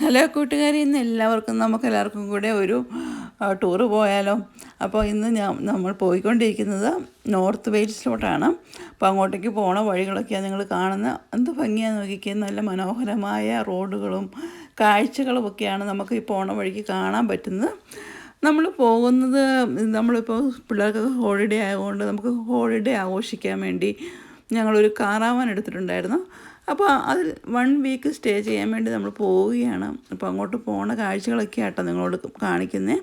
Hello കൂട്ടുകാരി ഇന്ന് എല്ലാവർക്കും നമുക്ക് എല്ലാവർക്കും കൂടെ ഒരു ടൂറ് പോയാലോ? അപ്പോൾ ഇന്ന് ഞാൻ നമ്മൾ പോയിക്കൊണ്ടിരിക്കുന്നത് നോർത്ത് വെയിൽസിലോട്ടാണ് അപ്പോൾ അങ്ങോട്ടേക്ക് പോണ വഴികളൊക്കെയാണ് നിങ്ങൾ കാണുന്ന. എന്ത് ഭംഗിയാണ് നോക്കിക്കുക നല്ല മനോഹരമായ റോഡുകളും കാഴ്ചകളും ഒക്കെയാണ് നമുക്ക് ഈ പോണ വഴിക്ക് കാണാൻ പറ്റുന്നത്. നമ്മൾ പോകുന്നത് നമ്മളിപ്പോൾ പിള്ളേർക്ക് ഹോളിഡേ ആയതുകൊണ്ട് നമുക്ക് ഹോളിഡേ ആഘോഷിക്കാൻ വേണ്ടി ഞങ്ങളൊരു കാറാവാൻ എടുത്തിട്ടുണ്ടായിരുന്നു. അപ്പോൾ അതിൽ വൺ വീക്ക് സ്റ്റേ ചെയ്യാൻ വേണ്ടി നമ്മൾ പോവുകയാണ്. അപ്പോൾ അങ്ങോട്ട് പോണ കാഴ്ചകളൊക്കെ ആട്ടോ നിങ്ങളോട് കാണിക്കുന്നത്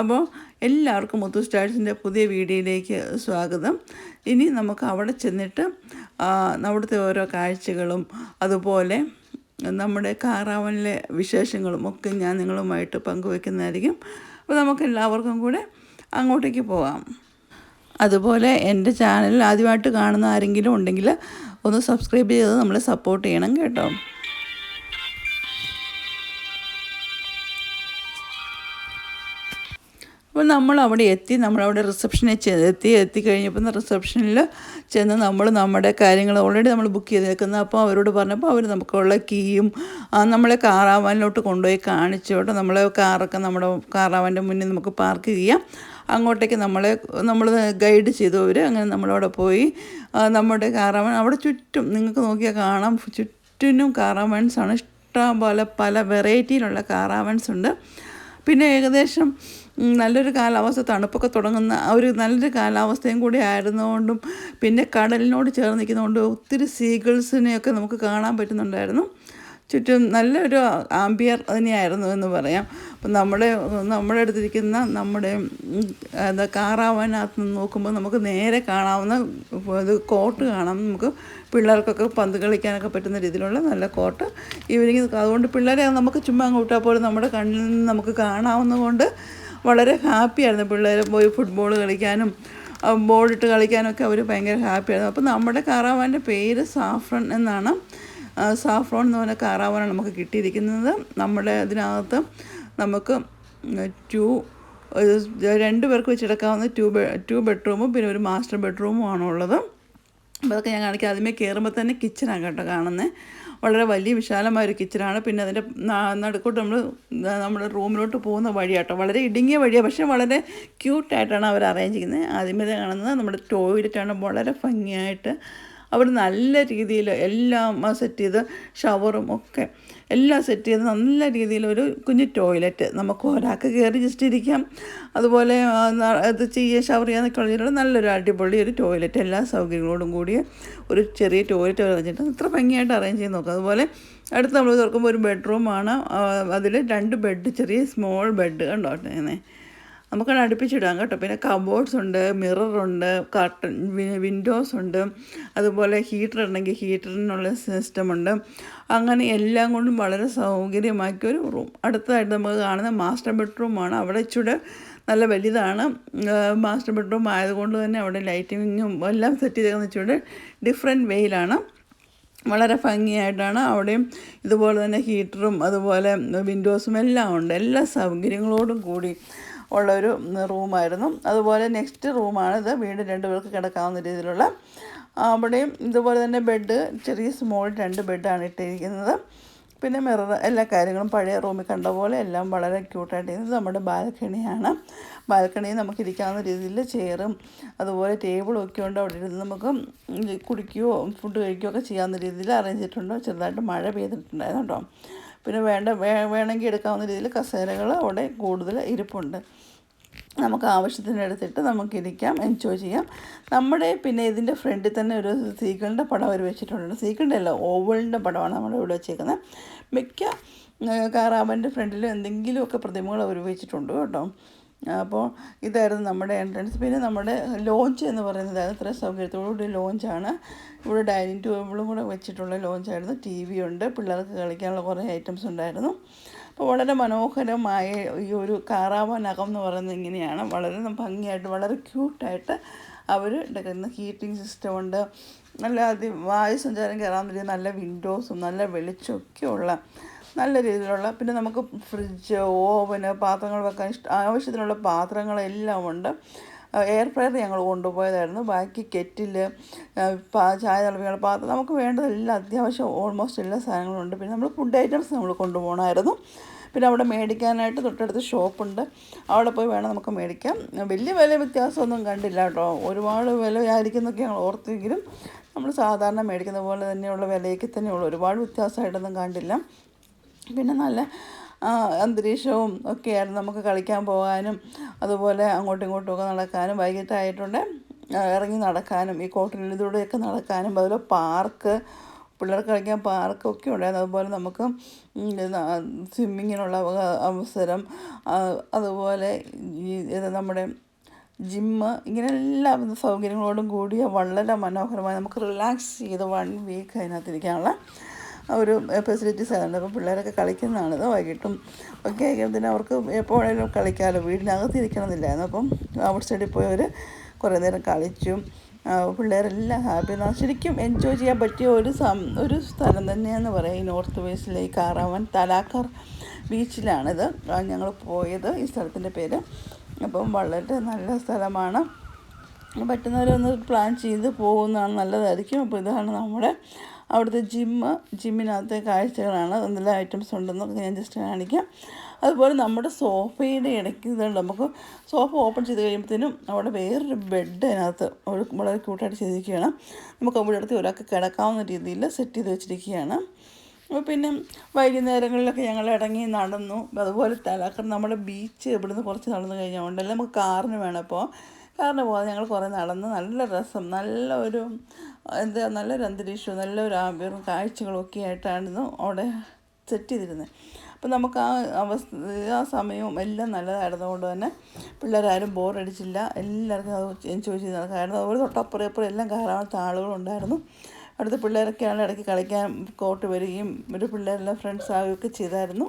അപ്പോൾ എല്ലാവർക്കും മുത്തു സ്റ്റാഴ്സിന്റെ പുതിയ വീഡിയോയിലേക്ക് സ്വാഗതം. ഇനി നമുക്ക് അവിടെ ചെന്നിട്ട് അവിടുത്തെ ഓരോ കാഴ്ചകളും അതുപോലെ നമ്മുടെ കാറാവനിലെ വിശേഷങ്ങളും ഒക്കെ ഞാൻ നിങ്ങളുമായിട്ട് പങ്കുവെക്കുന്നതായിരിക്കും. അപ്പോൾ നമുക്ക് എല്ലാവർക്കും കൂടെ അങ്ങോട്ടേക്ക് പോകാം അതുപോലെ എന്റെ ചാനൽ ആദ്യമായിട്ട് കാണുന്ന ആരെങ്കിലും ഉണ്ടെങ്കിൽ ഒന്ന് സബ്സ്ക്രൈബ് ചെയ്ത് നമ്മളെ സപ്പോർട്ട് ചെയ്യണം കേട്ടോ. അപ്പോൾ നമ്മൾ അവിടെ എത്തി നമ്മളവിടെ റിസപ്ഷനിൽ എത്തി എത്തി എത്തിക്കഴിഞ്ഞപ്പോൾ റിസപ്ഷനിൽ ചെന്ന് നമ്മൾ നമ്മുടെ കാര്യങ്ങൾ ഓൾറെഡി നമ്മൾ ബുക്ക് ചെയ്തേക്കുന്നത് അപ്പോൾ അവരോട് പറഞ്ഞപ്പോൾ അവർ നമുക്കുള്ള കീയും നമ്മളെ കാറാവാനിലോട്ട് കൊണ്ടുപോയി കാണിച്ചോട്ടെ നമ്മളെ കാറൊക്കെ നമ്മുടെ കാറാവാന്റെ മുന്നിൽ നമുക്ക് പാർക്ക് ചെയ്യാം. അങ്ങോട്ടേക്ക് നമ്മളെ നമ്മൾ ഗൈഡ് ചെയ്തു അവർ അങ്ങനെ നമ്മളവിടെ പോയി. നമ്മുടെ കാറാമൺ അവിടെ ചുറ്റും നിങ്ങൾക്ക് നോക്കിയാൽ കാണാം. ചുറ്റിനും കാറാവൻസ് ആണ്. ഇഷ്ടം പോലെ പല വെറൈറ്റിയിലുള്ള കാറാമൺസ് ഉണ്ട്. പിന്നെ ഏകദേശം നല്ലൊരു കാലാവസ്ഥ തണുപ്പൊക്കെ തുടങ്ങുന്ന ഒരു നല്ലൊരു കാലാവസ്ഥയും കൂടി ആയിരുന്നുകൊണ്ടും പിന്നെ കടലിനോട് ചേർന്ന് നിൽക്കുന്നതുകൊണ്ട് ഒത്തിരി സീഗിൾസിനെയൊക്കെ നമുക്ക് കാണാൻ പറ്റുന്നുണ്ടായിരുന്നു. ചുറ്റും നല്ലൊരു ആംബിയർ തന്നെയായിരുന്നു എന്ന് പറയാം. അപ്പം നമ്മുടെ നമ്മുടെ അടുത്തിരിക്കുന്ന നമ്മുടെ എന്താ കാറാവാനകത്ത് നിന്ന് നോക്കുമ്പോൾ നമുക്ക് നേരെ കാണാവുന്ന ഇത് കോട്ട് കാണാം. നമുക്ക് പിള്ളേർക്കൊക്കെ പന്ത് കളിക്കാനൊക്കെ പറ്റുന്ന രീതിയിലുള്ള നല്ല കോട്ട് ഈവനിങ് അതുകൊണ്ട് പിള്ളേരെ നമുക്ക് ചുമ്മാ അങ്ങോട്ടാൽ പോലും നമ്മുടെ കണ്ണിൽ നിന്ന് നമുക്ക് കാണാവുന്നതുകൊണ്ട് വളരെ ഹാപ്പിയായിരുന്നു പിള്ളേർ പോയി ഫുട്ബോൾ കളിക്കാനും ബോളിട്ട് കളിക്കാനൊക്കെ അവർ ഭയങ്കര ഹാപ്പിയായിരുന്നു അപ്പോൾ നമ്മുടെ കാറാവാന്റെ പേര് സാഫ്രൺ എന്നാണ്. സാഫ്രോൺ എന്ന് പറഞ്ഞ കാറാവാനാണ് നമുക്ക് കിട്ടിയിരിക്കുന്നത്. നമ്മുടെ അതിനകത്ത് നമുക്ക് ടു രണ്ട് പേർക്ക് വെച്ചെടുക്കാവുന്ന ടു ബെ ടു ബെഡ്റൂമും പിന്നെ ഒരു മാസ്റ്റർ ബെഡ്റൂമും ആണുള്ളത് അപ്പോൾ അതൊക്കെ ഞാൻ കാണിക്കാം. ആദ്യമേ കയറുമ്പോൾ തന്നെ കിച്ചനാണ് കേട്ടോ കാണുന്നത് വളരെ വലിയ വിശാലമായ ഒരു കിച്ചനാണ് പിന്നെ അതിന്റെ നടുക്കോട്ട് നമ്മൾ നമ്മുടെ റൂമിലോട്ട് പോകുന്ന വഴിയാട്ടോ വളരെ ഇടുങ്ങിയ വഴിയാണ് പക്ഷേ വളരെ ക്യൂട്ടായിട്ടാണ് അവർ അറേഞ്ച് ചെയ്യുന്നത് ആദ്യമേ കാണുന്നത്. നമ്മുടെ ടോയ്ലറ്റാണ് വളരെ ഭംഗിയായിട്ട് അവർ നല്ല രീതിയിൽ എല്ലാം സെറ്റ് ചെയ്ത് ഷവറും ഒക്കെ എല്ലാം സെറ്റ് ചെയ്ത് നല്ല രീതിയിലൊരു കുഞ്ഞു ടോയ്ലറ്റ് നമുക്ക് ഒരാൾക്ക് കയറി ജസ്റ്റ് ഇരിക്കാം. അതുപോലെ ഇത് ചെയ്യുക ഷവർ ചെയ്യാൻ ഉള്ള നല്ലൊരു അടിപൊളി ഒരു ടോയ്ലറ്റ് എല്ലാ സൗകര്യങ്ങളോടും കൂടിയ ഒരു ചെറിയ ടോയ്ലറ്റ് വെച്ചിട്ട് അത്ര ഭംഗിയായിട്ട് അറേഞ്ച് ചെയ്ത് നോക്കാം. അതുപോലെ അടുത്ത് നമ്മൾ തുറക്കുമ്പോൾ ഒരു ബെഡ്റൂമാണ് അതിൽ രണ്ട് ബെഡ് ചെറിയ സ്മോൾ ബെഡ് കണ്ടോ? നമുക്കത് അടുപ്പിച്ചിടാം കേട്ടോ. പിന്നെ കബോർഡ്സ് ഉണ്ട് മിററുണ്ട് കർട്ടൺ വിൻഡോസ് ഉണ്ട് അതുപോലെ ഹീറ്റർ ഉണ്ടെങ്കിൽ ഹീറ്ററിനുള്ള സിസ്റ്റമുണ്ട് അങ്ങനെ എല്ലാം കൊണ്ടും വളരെ സൗകര്യമാക്കിയ ഒരു റൂം അടുത്തതായിട്ട് നമുക്ക് കാണുന്ന മാസ്റ്റർ ബെഡ്റൂമാണ് അവിടെ ഇച്ചിരി നല്ല വലുതാണ്. മാസ്റ്റർ ബെഡ്റൂം ആയതുകൊണ്ട് തന്നെ അവിടെ ലൈറ്റിങ്ങും എല്ലാം സെറ്റ് ചെയ്തേക്കുന്ന ചുട് ഡിഫറെന്റ് വേയിലാണ് വളരെ ഭംഗിയായിട്ടാണ് അവിടെയും ഇതുപോലെ തന്നെ ഹീറ്ററും അതുപോലെ വിൻഡോസും എല്ലാം ഉണ്ട്. എല്ലാ സൗകര്യങ്ങളോടും കൂടി ഉള്ളൊരു റൂമായിരുന്നു. അതുപോലെ നെക്സ്റ്റ് റൂമാണിത് വീണ്ടും രണ്ട് പേർക്ക് കിടക്കാവുന്ന രീതിയിലുള്ള അവിടെയും ഇതുപോലെ തന്നെ ബെഡ് ചെറിയ സ്മോൾ രണ്ട് ബെഡാണ് ഇട്ടിരിക്കുന്നത്. പിന്നെ മിറർ എല്ലാ കാര്യങ്ങളും പഴയ റൂമിൽ കണ്ട പോലെ എല്ലാം വളരെ ക്യൂട്ടായിട്ട് ഇത് നമ്മുടെ ബാൽക്കണിയാണ്. ബാൽക്കണിയിൽ നമുക്ക് ഇരിക്കാവുന്ന രീതിയിൽ ചെയറും അതുപോലെ ടേബിളും ഒക്കെ ഉണ്ട്. അവിടെ ഇരുന്ന് നമുക്ക് കുടിക്കുകയോ ഫുഡ് കഴിക്കുകയോ ഒക്കെ ചെയ്യാവുന്ന രീതിയിൽ അറേഞ്ച് ചെയ്തിട്ടുണ്ട്. ചെറുതായിട്ട് മഴ പെയ്തിട്ടുണ്ടായിരുന്നു കേട്ടോ പിന്നെ വേണ്ട വേണമെങ്കിൽ എടുക്കാവുന്ന രീതിയിൽ കസേരകൾ അവിടെ കൂടുതൽ ഇരിപ്പുണ്ട്. നമുക്ക് ആവശ്യത്തിന് എടുത്തിട്ട് നമുക്ക് ഇരിക്കാം എൻജോയ് ചെയ്യാം. നമ്മുടെ പിന്നെ ഇതിന്റെ ഫ്രണ്ടിൽ തന്നെ ഒരു സീക്കളിന്റെ പടം അവർ വെച്ചിട്ടുണ്ട്. സീക്കളിന്റെ അല്ല ഓവളിന്റെ പടമാണ് നമ്മൾ ഇവിടെ വെച്ചേക്കുന്നത്. മിക്ക കാറാമന്റെ ഫ്രണ്ടിലും എന്തെങ്കിലുമൊക്കെ പ്രതിമകൾ അവർ വെച്ചിട്ടുണ്ട് കേട്ടോ. അപ്പോൾ ഇതായിരുന്നു നമ്മുടെ എൻട്രൻസ് പിന്നെ നമ്മുടെ ലോഞ്ച് എന്ന് പറയുന്നത് അത്ര സൗകര്യത്തോടുകൂടി ലോഞ്ചാണ് ഇവിടെ ഡൈനിങ് ടേബിളും കൂടെ വെച്ചിട്ടുള്ള ലോഞ്ചായിരുന്നു ടി വി ഉണ്ട്. പിള്ളേർക്ക് കളിക്കാനുള്ള കുറേ ഐറ്റംസ് ഉണ്ടായിരുന്നു. അപ്പോൾ വളരെ മനോഹരമായ ഈ ഒരു കാറാവാനകം എന്ന് പറയുന്നത് ഇങ്ങനെയാണ്. വളരെ ഭംഗിയായിട്ട് വളരെ ക്യൂട്ടായിട്ട് അവർ എടുക്കുന്ന ഹീറ്റിംഗ് സിസ്റ്റം ഉണ്ട്. നല്ല അതി വായു സഞ്ചാരം കയറാൻ വേണ്ടി നല്ല വിൻഡോസും നല്ല വെളിച്ചമൊക്കെ ഉള്ള നല്ല രീതിയിലുള്ള പിന്നെ നമുക്ക് ഫ്രിഡ്ജ് ഓവന് പാത്രങ്ങൾ വെക്കാൻ ഇഷ്ട ആവശ്യത്തിനുള്ള പാത്രങ്ങളെല്ലാം ഉണ്ട്. എയർ ഫ്രയർ ഞങ്ങൾ കൊണ്ടുപോയതായിരുന്നു. ബാക്കി കെറ്റിൽ ചായ തിളപ്പിക്കുന്ന പാത്രം നമുക്ക് വേണ്ടതെല്ലാം അത്യാവശ്യം ഓൾമോസ്റ്റ് എല്ലാ സാധനങ്ങളും ഉണ്ട്. പിന്നെ നമ്മൾ ഫുഡ് ഐറ്റംസ് നമ്മൾ കൊണ്ടുപോകണമായിരുന്നു പിന്നെ അവിടെ മേടിക്കാനായിട്ട് തൊട്ടടുത്ത് ഷോപ്പുണ്ട്. അവിടെ പോയി വേണം നമുക്ക് മേടിക്കാം. വലിയ വില വ്യത്യാസമൊന്നും കണ്ടില്ല കേട്ടോ. ഒരുപാട് വില ആയിരിക്കുന്നൊക്കെ ഞങ്ങൾ ഓർത്തെങ്കിലും നമ്മൾ സാധാരണ മേടിക്കുന്ന പോലെ തന്നെയുള്ള വിലയൊക്കെ തന്നെയുള്ളൂ ഒരുപാട് വ്യത്യാസമായിട്ടൊന്നും കണ്ടില്ല. പിന്നെ നല്ല അന്തരീക്ഷവും ഒക്കെയായിരുന്നു നമുക്ക് കളിക്കാൻ പോകാനും അതുപോലെ അങ്ങോട്ടും ഇങ്ങോട്ടും ഒക്കെ നടക്കാനും. വൈകിട്ടായിട്ടുണ്ട് ഇറങ്ങി നടക്കാനും ഈ കോട്ടലിലൂടെയൊക്കെ നടക്കാനും. അതുപോലെ പാർക്ക് പിള്ളേർക്ക് കളിക്കാൻ പാർക്കൊക്കെ ഉണ്ടായിരുന്നു. അതുപോലെ നമുക്ക് സ്വിമ്മിങ്ങിനുള്ള അവസരം അതുപോലെ ഈ നമ്മുടെ ജിമ്മ് ഇങ്ങനെ എല്ലാ സൗകര്യങ്ങളോടും കൂടിയ വളരെ മനോഹരമായി നമുക്ക് റിലാക്സ് ചെയ്ത് വൺ വീക്ക് അതിനകത്തിരിക്കാനുള്ള ഒരു ഫെസിലിറ്റീസ് ആയതുകൊണ്ട് അപ്പോൾ പിള്ളേരൊക്കെ കളിക്കുന്നതാണിത് വൈകിട്ടും ഒക്കെ ആകുമ്പോഴത്തേനും അവർക്ക് എപ്പോഴേലും കളിക്കാമല്ലോ വീടിനകത്ത് ഇരിക്കണമെന്നില്ലായിരുന്നു അപ്പം ഔട്ട് സൈഡിൽ പോയി അവർ കുറേ നേരം കളിച്ചും പിള്ളേരെല്ലാം ഹാപ്പി ശരിക്കും എൻജോയ് ചെയ്യാൻ പറ്റിയ ഒരു സം ഒരു സ്ഥലം തന്നെയെന്ന് പറയാം. ഈ നോർത്ത് വെസ്റ്റിലെ ഈ കാറാവൻ തലാക്കർ ബീച്ചിലാണിത്. ഞങ്ങൾ പോയത് ഈ സ്ഥലത്തിന്റെ പേര്. അപ്പം വളരെ നല്ല സ്ഥലമാണ്. പറ്റുന്നവരൊന്ന് പ്ലാൻ ചെയ്ത് പോകുന്നതാണ് നല്ലതായിരിക്കും. അപ്പോൾ ഇതാണ് നമ്മുടെ അവിടുത്തെ ജിമ്മ് ജിമ്മിനകത്തെ കാഴ്ചകളാണ്. എന്തെല്ലാം ഐറ്റംസ് ഉണ്ടെന്നൊക്കെ ഞാൻ ജസ്റ്റ് കാണിക്കാം. അതുപോലെ നമ്മുടെ സോഫയുടെ ഇടയ്ക്ക് ഇതുണ്ട്. നമുക്ക് സോഫ ഓപ്പൺ ചെയ്ത് കഴിയുമ്പോഴത്തേനും അവിടെ വേറൊരു ബെഡ് അതിനകത്ത് വളരെ ക്യൂട്ടായിട്ട് ചെയ്തിരിക്കുകയാണ്. നമുക്ക് അവിടെ അടുത്ത് ഒരാൾക്ക് കിടക്കാവുന്ന രീതിയിൽ സെറ്റ് ചെയ്ത് വെച്ചിരിക്കുകയാണ്. അപ്പോൾ പിന്നെ വൈകുന്നേരങ്ങളിലൊക്കെ ഞങ്ങൾ ഇടങ്ങി നടന്നു. അതുപോലെ തലാക്കർ നമ്മുടെ ബീച്ച് ഇവിടുന്ന് കുറച്ച് നടന്നു കഴിഞ്ഞാൽ ഉണ്ടല്ലോ. നമുക്ക് കാറിന് വേണം അപ്പോൾ. കാറിന് പോകാതെ ഞങ്ങൾ കുറേ നടന്ന് നല്ല രസം നല്ല ഒരു എന്താ നല്ലൊരു അന്തരീക്ഷവും നല്ലൊരു ആഭ്യം കാഴ്ചകളും ഒക്കെ ആയിട്ടായിരുന്നു അവിടെ സെറ്റ് ചെയ്തിരുന്നത്. അപ്പം നമുക്ക് ആ അവസ്ഥ ആ സമയവും എല്ലാം നല്ലതായിരുന്നതുകൊണ്ട് തന്നെ പിള്ളേരാരും ബോറടിച്ചില്ല എല്ലാവർക്കും അത് എൻജോയ് ചെയ്ത് നടക്കായിരുന്നു അതുപോലെ തൊട്ടപ്പുറം അപ്പുറം എല്ലാം ധാരാളത്തെ ആളുകളുണ്ടായിരുന്നു അടുത്ത പിള്ളേരൊക്കെയാണ് ഇടയ്ക്ക് കളിക്കാൻ കോട്ട് വരികയും ഒരു പിള്ളേരെല്ലാം ഫ്രണ്ട്സ് ആവുകയൊക്കെ ചെയ്തായിരുന്നു.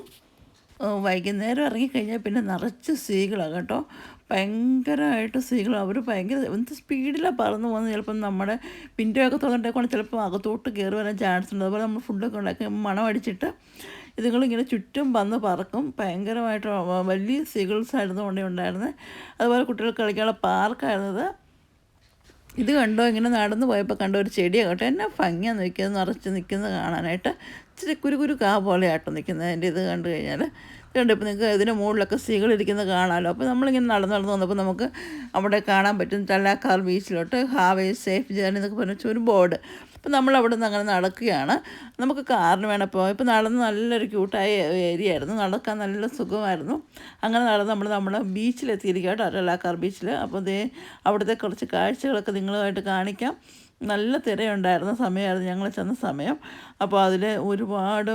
വൈകുന്നേരം ഇറങ്ങിക്കഴിഞ്ഞാൽ പിന്നെ നിറച്ച് സ്ത്രീകളാണ് കേട്ടോ. ഭയങ്കരമായിട്ട് സ്ത്രീകൾ അവർ ഭയങ്കര എന്ത് സ്പീഡിലാണ് പറന്ന് പോകുന്നത് ചിലപ്പം നമ്മുടെ വിൻഡോ ഒക്കെ തുറന്നിട്ടേക്കൊണ്ട് ചിലപ്പോൾ അകത്തോട്ട് കയറി വരാൻ ചാൻസ് ഉണ്ട്. അതുപോലെ നമ്മൾ ഫുഡൊക്കെ ഉണ്ടാക്കി മണം അടിച്ചിട്ട് ഇതുങ്ങളിങ്ങനെ ചുറ്റും വന്ന് പറക്കും. ഭയങ്കരമായിട്ട് വലിയ സ്ത്രീകൾസ് ആയിരുന്നു കൊണ്ടേ ഉണ്ടായിരുന്നത് അതുപോലെ കുട്ടികൾക്ക് കളിക്കാനുള്ള പാർക്കായിരുന്നത് ഇത് കണ്ടോ? ഇങ്ങനെ നടന്നു പോയപ്പോൾ കണ്ട ഒരു ചെടിയാണ് കേട്ടോ. എന്നെ ഭംഗിയാണ് നിൽക്കുന്നത്. നിറച്ച് നിൽക്കുന്നത് കാണാനായിട്ട്. ഇച്ചിരി കുരു കുരു കാ പോലെ ആട്ടം നിൽക്കുന്നത്. അതിന്റെ ഇത് കണ്ടു കഴിഞ്ഞാൽ ഇത് ഇപ്പം നിങ്ങൾക്ക് ഇതിന്റെ മുകളിലൊക്കെ സ്ത്രീകളിരിക്കുന്നത് കാണാമല്ലോ. അപ്പോൾ നമ്മളിങ്ങനെ നടന്ന് നടന്ന് വന്നപ്പോൾ നമുക്ക് അവിടെ കാണാൻ പറ്റും തലാക്കാർ ബീച്ചിലോട്ട് ഹാവ് സേഫ് ജേർണി എന്നൊക്കെ പറഞ്ഞ ഒരു ബോർഡ്. അപ്പോൾ നമ്മൾ അവിടെ നിന്ന് അങ്ങനെ നടക്കുകയാണ്. നമുക്ക് കാറിന് വേണം ഇപ്പോൾ ഇപ്പോൾ നടന്ന് നല്ലൊരു ക്യൂട്ടായ ഏരിയ ആയിരുന്നു. നടക്കാൻ നല്ല സുഖമായിരുന്നു. അങ്ങനെ നടന്ന് നമ്മൾ നമ്മുടെ ബീച്ചിലെത്തിയിരിക്കുക കേട്ടോ ബീച്ചിൽ. അപ്പോൾ ദേ അവിടുത്തെ കുറച്ച് കാഴ്ചകളൊക്കെ നിങ്ങളുമായിട്ട് കാണിക്കാം. നല്ല തിരയുണ്ടായിരുന്ന സമയമായിരുന്നു ഞങ്ങൾ ചെന്ന സമയം. അപ്പോൾ അതിൽ ഒരുപാട്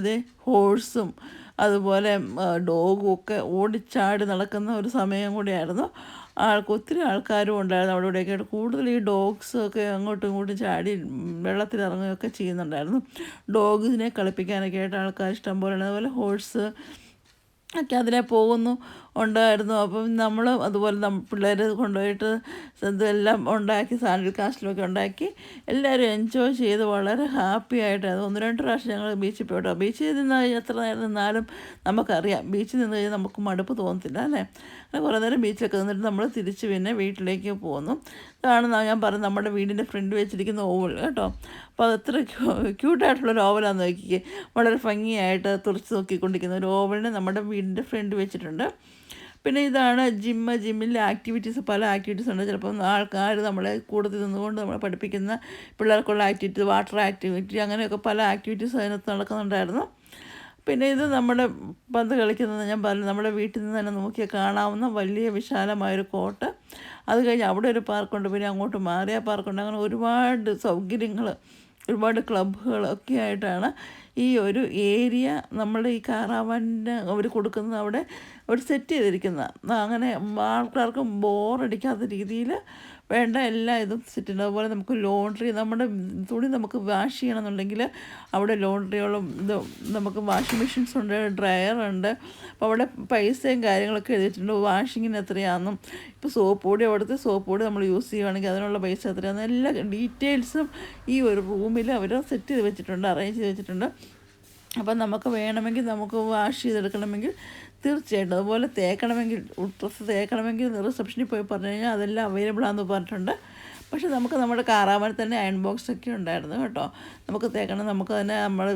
ഇത് ഹോഴ്സും അതുപോലെ ഡോഗും ഒക്കെ ഓടിച്ചാടി നടക്കുന്ന ഒരു സമയം കൂടിയായിരുന്നു. ആൾക്ക് ഒത്തിരി ആൾക്കാരും ഉണ്ടായിരുന്നു അവിടെ ഇവിടെയൊക്കെ. കൂടുതൽ ഈ ഡോഗ്സ് ഒക്കെ അങ്ങോട്ടും ഇങ്ങോട്ടും ചാടി വെള്ളത്തിൽ ഇറങ്ങുകയൊക്കെ ചെയ്യുന്നുണ്ടായിരുന്നു. ഡോഗ്സിനെ കളിപ്പിക്കാനൊക്കെ ആയിട്ട് ആൾക്കാർ ഇഷ്ടം പോലെ അതുപോലെ ഹോഴ്സ് ഒക്കെ അതിലെ പോകുന്നു ഉണ്ടായിരുന്നു. അപ്പം നമ്മൾ അതുപോലെ നം പിള്ളേർ കൊണ്ടുപോയിട്ട് എല്ലാം ഉണ്ടാക്കി സാൻഡിൽ കാസ്റ്റിലൊക്കെ ഉണ്ടാക്കി എല്ലാവരും എൻജോയ് ചെയ്ത് വളരെ ഹാപ്പി ആയിട്ടായിരുന്നു ഒന്ന് രണ്ട് പ്രാവശ്യം ഞങ്ങൾ ബീച്ചിൽ പോയിട്ടോ ബീച്ചിൽ നിന്ന് എത്ര നേരം നിന്നാലും നമുക്കറിയാം. ബീച്ചിൽ നിന്ന് കഴിഞ്ഞാൽ നമുക്ക് മടുപ്പ് തോന്നത്തില്ല അല്ലേ? അങ്ങനെ കുറേ നേരം ബീച്ചിലൊക്കെ നിന്നിട്ട് നമ്മൾ തിരിച്ച് പിന്നെ വീട്ടിലേക്ക് പോന്നു. ഇതാണ് ഞാൻ പറഞ്ഞത് നമ്മുടെ വീടിന്റെ ഫ്രണ്ട് വെച്ചിരിക്കുന്ന ഓവൽ കേട്ടോ. അപ്പോൾ അത് എത്ര ക്യൂട്ടായിട്ടുള്ളൊരു ഓവലാണെന്ന് നോക്കിക്കേ. വളരെ ഭംഗിയായിട്ട് തുറച്ച് നോക്കിക്കൊണ്ടിരിക്കുന്ന ഒരു ഓവലിനെ നമ്മുടെ വീടിന്റെ ഫ്രണ്ട് വെച്ചിട്ടുണ്ട്. പിന്നെ ഇതാണ് ജിമ്മ് ജിമ്മിലെ ആക്ടിവിറ്റീസ് പല ആക്ടിവിറ്റീസ് ഉണ്ട്. ചിലപ്പം ആൾക്കാർ നമ്മളെ കൂടുതൽ നിന്നുകൊണ്ട് നമ്മളെ പഠിപ്പിക്കുന്ന പിള്ളേർക്കുള്ള ആക്ടിവിറ്റി വാട്ടർ ആക്ടിവിറ്റി അങ്ങനെയൊക്കെ പല ആക്ടിവിറ്റീസ് അതിനകത്ത് നടക്കുന്നുണ്ടായിരുന്നു. പിന്നെ ഇത് നമ്മുടെ പന്ത് കളിക്കുന്നത് ഞാൻ പറഞ്ഞു നമ്മുടെ വീട്ടിൽ നിന്ന് തന്നെ നോക്കിയാൽ കാണാവുന്ന വലിയ വിശാലമായൊരു കോട്ട്. അത് കഴിഞ്ഞ് അവിടെ ഒരു പാർക്കുണ്ട് പിന്നെ അങ്ങോട്ട് മാറിയ പാർക്കുണ്ട്. അങ്ങനെ ഒരുപാട് സൗകര്യങ്ങൾ ഒരുപാട് ക്ലബ്ബുകൾ ഒക്കെ ആയിട്ടാണ് ഈ ഒരു ഏരിയ നമ്മുടെ ഈ കാറാവാനിന് അവർ കൊടുക്കുന്നത് അവിടെ അവർ സെറ്റ് ചെയ്തിരിക്കുന്നത്. അങ്ങനെ ആൾക്കാർക്ക് ബോറടിക്കാത്ത രീതിയിൽ വേണ്ട എല്ലാ ഇതും സെറ്റ് ഉണ്ട് അതുപോലെ നമുക്ക് ലോണ്ട്രി നമ്മുടെ തുണി നമുക്ക് വാഷ് ചെയ്യണമെന്നുണ്ടെങ്കിൽ അവിടെ ലോണ്ട്രിയോളം ഇത് നമുക്ക് വാഷിംഗ് മെഷീൻസ് ഉണ്ട് ഡ്രയർ ഉണ്ട്. അപ്പോൾ അവിടെ പൈസയും കാര്യങ്ങളൊക്കെ എഴുതിയിട്ടുണ്ട്. വാഷിങ്ങിന് എത്രയാണെന്നും ഇപ്പോൾ സോപ്പ് പൊടി അവിടുത്തെ സോപ്പ് പൊടി നമ്മൾ യൂസ് ചെയ്യുകയാണെങ്കിൽ അതിനുള്ള പൈസ എത്രയാണെന്ന് എല്ലാ ഡീറ്റെയിൽസും ഈ ഒരു റൂമിൽ അവർ സെറ്റ് ചെയ്ത് വെച്ചിട്ടുണ്ട് അറേഞ്ച് ചെയ്ത് വെച്ചിട്ടുണ്ട്. അപ്പം നമുക്ക് വേണമെങ്കിൽ നമുക്ക് വാഷ് ചെയ്തെടുക്കണമെങ്കിൽ തീർച്ചയായിട്ടും. അതുപോലെ തേക്കണമെങ്കിൽ ഡ്രസ്സ് തേക്കണമെങ്കിൽ റിസപ്ഷനിൽ പോയി പറഞ്ഞു കഴിഞ്ഞാൽ അതെല്ലാം അവൈലബിൾ ആണെന്ന് പറഞ്ഞിട്ടുണ്ട്. പക്ഷെ നമുക്ക് നമ്മുടെ കാറാവനത്തിൽ തന്നെ അയൺ ബോക്സ് ഒക്കെ ഉണ്ടായിരുന്നു കേട്ടോ. നമുക്ക് തേക്കണം നമുക്ക് തന്നെ നമ്മൾ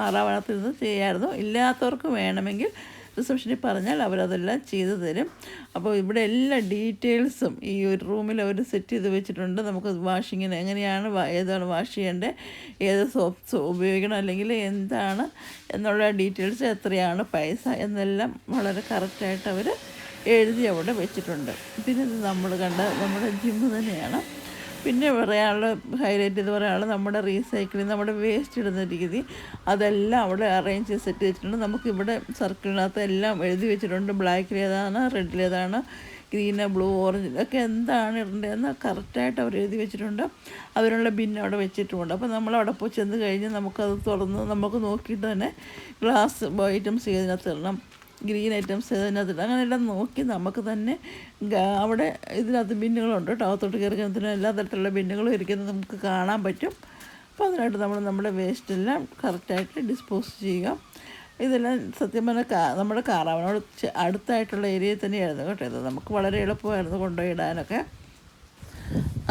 കാറാവനത്തിൽ നിന്ന് ചെയ്യാമായിരുന്നു ഇല്ലാത്തവർക്ക് വേണമെങ്കിൽ റിസപ്ഷനിൽ പറഞ്ഞാൽ അവരതെല്ലാം ചെയ്തു തരും. അപ്പോൾ ഇവിടെ എല്ലാ ഡീറ്റെയിൽസും ഈ ഒരു റൂമിൽ അവർ സെറ്റ് ചെയ്ത് വെച്ചിട്ടുണ്ട്. നമുക്ക് വാഷിങ്ങിന് എങ്ങനെയാണ് ഏതാണ് വാഷ് ചെയ്യേണ്ടത് ഏത് സോപ്സ് ഉപയോഗിക്കണം അല്ലെങ്കിൽ എന്താണ് എന്നുള്ള ഡീറ്റെയിൽസ് എത്രയാണ് പൈസ എന്നെല്ലാം വളരെ കറക്റ്റായിട്ട് അവർ എഴുതി അവിടെ വെച്ചിട്ടുണ്ട്. പിന്നെ നമ്മൾ കണ്ട നമ്മുടെ ജിമ്മ് തന്നെയാണ്. പിന്നെ പറയാനുള്ള ഹൈലൈറ്റ് എന്ന് പറയാനുള്ളത് നമ്മുടെ റീസൈക്ലിംഗ് നമ്മുടെ വേസ്റ്റ് ഇടുന്ന രീതി അതെല്ലാം അവിടെ അറേഞ്ച് ചെയ്ത് സെറ്റ് വെച്ചിട്ടുണ്ട് നമുക്കിവിടെ സർക്കിളിനകത്ത് എല്ലാം എഴുതി വെച്ചിട്ടുണ്ട്. റെഡിൽ ഏതാണ് ഗ്രീന് ബ്ലൂ ഓറഞ്ച് ഒക്കെ എന്താണ് ഇടേണ്ടതെന്ന് കറക്റ്റായിട്ട് അവർ എഴുതി വെച്ചിട്ടുണ്ട്. അവരുള്ള ബിൻ അവിടെ വെച്ചിട്ടുമുണ്ട് അപ്പോൾ നമ്മൾ അവിടെ പോയി ചെന്ന് കഴിഞ്ഞ് നമുക്കത് തുറന്ന് നമുക്ക് നോക്കിയിട്ട് തന്നെ ഗ്ലാസ് ഐറ്റംസ് ഇതിനകത്ത് ഇടണം. ഗ്രീൻ ഐറ്റംസ് ഇതിനകത്ത് അങ്ങനെയെല്ലാം നോക്കി നമുക്ക് തന്നെ അവിടെ ഇതിനകത്ത് ബിന്നുകളുണ്ട് കേട്ടോ. കയറി കഴിഞ്ഞാൽ എല്ലാ തരത്തിലുള്ള ബിന്നുകളും ഇരിക്കുന്നത് നമുക്ക് കാണാൻ പറ്റും. അപ്പോൾ അതിനായിട്ട് നമ്മൾ നമ്മുടെ വേസ്റ്റെല്ലാം കറക്റ്റായിട്ട് ഡിസ്പോസ് ചെയ്യുക ഇതെല്ലാം സത്യം പറഞ്ഞാൽ നമ്മുടെ കാറാവനോട് അടുത്തായിട്ടുള്ള ഏരിയയിൽ തന്നെയായിരുന്നു കേട്ടോ ഇത്. നമുക്ക് വളരെ എളുപ്പമായിരുന്നു കൊണ്ടുപോയി ഇടാനൊക്കെ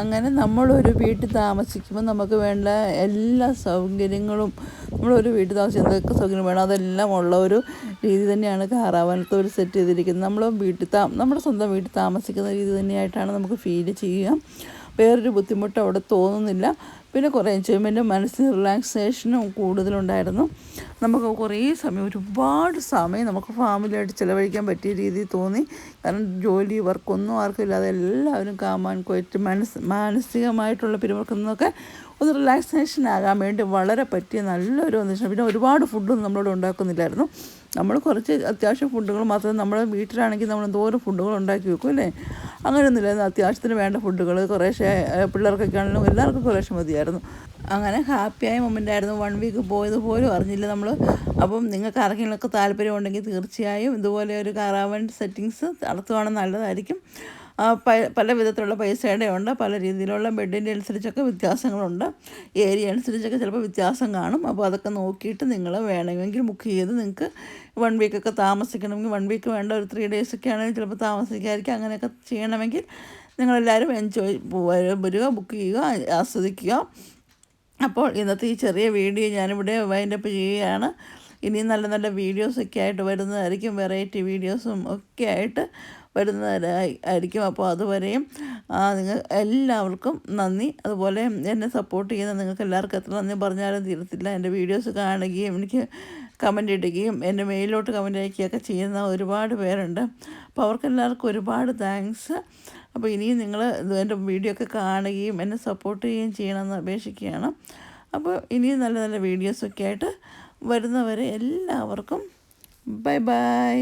അങ്ങനെ നമ്മളൊരു വീട്ടിൽ താമസിക്കുമ്പോൾ നമുക്ക് വേണ്ട എല്ലാ സൗകര്യങ്ങളും നമ്മളൊരു വീട്ടിൽ താമസിച്ച് എന്തൊക്കെ സൗകര്യം വേണം അതെല്ലാം ഉള്ള ഒരു രീതി തന്നെയാണ് കാറാവനത്ത് ഒരു സെറ്റ് ചെയ്തിരിക്കുന്നത്. നമ്മൾ വീട്ടിൽ താ നമ്മുടെ സ്വന്തം വീട്ടിൽ താമസിക്കുന്ന രീതി തന്നെയായിട്ടാണ് നമുക്ക് ഫീൽ ചെയ്യുക. വേറൊരു ബുദ്ധിമുട്ട് അവിടെ തോന്നുന്നില്ല. പിന്നെ കുറേ എൻജോയ്മെന്റും മനസ്സിന് റിലാക്സേഷനും കൂടുതലുണ്ടായിരുന്നു. നമുക്ക് കുറേ സമയം ഒരുപാട് സമയം നമുക്ക് ഫാമിലിയായിട്ട് ചിലവഴിക്കാൻ പറ്റിയ രീതിയിൽ തോന്നി. കാരണം ജോലി വർക്കൊന്നും ആർക്കും ഇല്ലാതെ എല്ലാവരും കാമാൻ കൊയറ്റ് മനസ് മാനസികമായിട്ടുള്ള പിരിമുറുക്കുന്നതൊക്കെ ഒന്ന് റിലാക്സേഷൻ ആകാൻ വേണ്ടി വളരെ പറ്റിയ നല്ലൊരു അന്തരീക്ഷം പിന്നെ ഒരുപാട് ഫുഡൊന്നും നമ്മളോട് ഉണ്ടാക്കുന്നില്ലായിരുന്നു. നമ്മൾ കുറച്ച് അത്യാവശ്യം ഫുഡുകൾ മാത്രം നമ്മുടെ വീട്ടിലാണെങ്കിൽ നമ്മൾ എന്തോരം ഫുഡുകൾ ഉണ്ടാക്കി വെക്കും അല്ലേ? അങ്ങനെയൊന്നുമില്ലായിരുന്നു അത്യാവശ്യത്തിന് വേണ്ട ഫുഡുകൾ കുറേശ്ശെ പിള്ളേർക്കൊക്കെ ആണെങ്കിലും എല്ലാവർക്കും കുറേശ്ശെ മതിയായിരുന്നു. അങ്ങനെ ഹാപ്പിയായ മൊമെന്റ് ആയിരുന്നു. വൺ വീക്ക് പോയത് പോലും അറിഞ്ഞില്ല നമ്മൾ. അപ്പം നിങ്ങൾക്ക് ആർക്കെങ്കിലുമൊക്കെ താല്പര്യം ഉണ്ടെങ്കിൽ തീർച്ചയായും ഇതുപോലെ ഒരു കാറാവൻ സെറ്റിങ്സ് നടത്തുവാണെങ്കിൽ നല്ലതായിരിക്കും. പല വിധത്തിലുള്ള പൈസയുടെ ഉണ്ട് പല രീതിയിലുള്ള ബെഡിന്റെ അനുസരിച്ചൊക്കെ വ്യത്യാസങ്ങളുണ്ട്. ഏരിയ അനുസരിച്ചൊക്കെ ചിലപ്പോൾ വ്യത്യാസം കാണും. അപ്പോൾ അതൊക്കെ നോക്കിയിട്ട് നിങ്ങൾ വേണമെങ്കിൽ ബുക്ക് ചെയ്ത് നിങ്ങൾക്ക് വൺ വീക്കൊക്കെ താമസിക്കണമെങ്കിൽ വൺ വീക്ക് വേണ്ട ഒരു ത്രീ ഡേയ്സ് ഒക്കെ ആണെങ്കിൽ ചിലപ്പോൾ താമസിക്കാതിരിക്കും അങ്ങനെയൊക്കെ ചെയ്യണമെങ്കിൽ നിങ്ങളെല്ലാവരും എൻജോയ് വരിക ബുക്ക് ചെയ്യുക ആസ്വദിക്കുക. അപ്പോൾ ഇന്നത്തെ ഈ ചെറിയ വീഡിയോ ഞാനിവിടെ വൈൻഡപ്പ് ചെയ്യുകയാണ്. ഇനിയും നല്ല നല്ല വീഡിയോസൊക്കെ ആയിട്ട് വരുന്നതായിരിക്കും വെറൈറ്റി വീഡിയോസും ഒക്കെ ആയിട്ട്. വരുന്നതായി ആയിരിക്കും. അപ്പോൾ അതുവരെയും നിങ്ങൾ എല്ലാവർക്കും നന്ദി. അതുപോലെ എന്നെ സപ്പോർട്ട് ചെയ്യുന്ന നിങ്ങൾക്ക് എല്ലാവർക്കും എത്ര നന്ദി പറഞ്ഞാലും തീരത്തില്ല. എന്റെ വീഡിയോസ് കാണുകയും എനിക്ക് കമന്റ് ഇടുകയും എന്റെ മെയിലോട്ട് കമന്റ് അയക്കുകയൊക്കെ ചെയ്യുന്ന ഒരുപാട് പേരുണ്ട്. അപ്പോൾ അവർക്കെല്ലാവർക്കും ഒരുപാട് താങ്ക്സ് അപ്പോൾ ഇനിയും നിങ്ങൾ എന്റെ വീഡിയോ ഒക്കെ കാണുകയും എന്നെ സപ്പോർട്ട് ചെയ്യുകയും ചെയ്യണമെന്ന് അപേക്ഷിക്കുകയാണ്. അപ്പോൾ ഇനിയും നല്ല നല്ല വീഡിയോസൊക്കെ ആയിട്ട് വരുന്നവരെ എല്ലാവർക്കും ബൈ ബൈ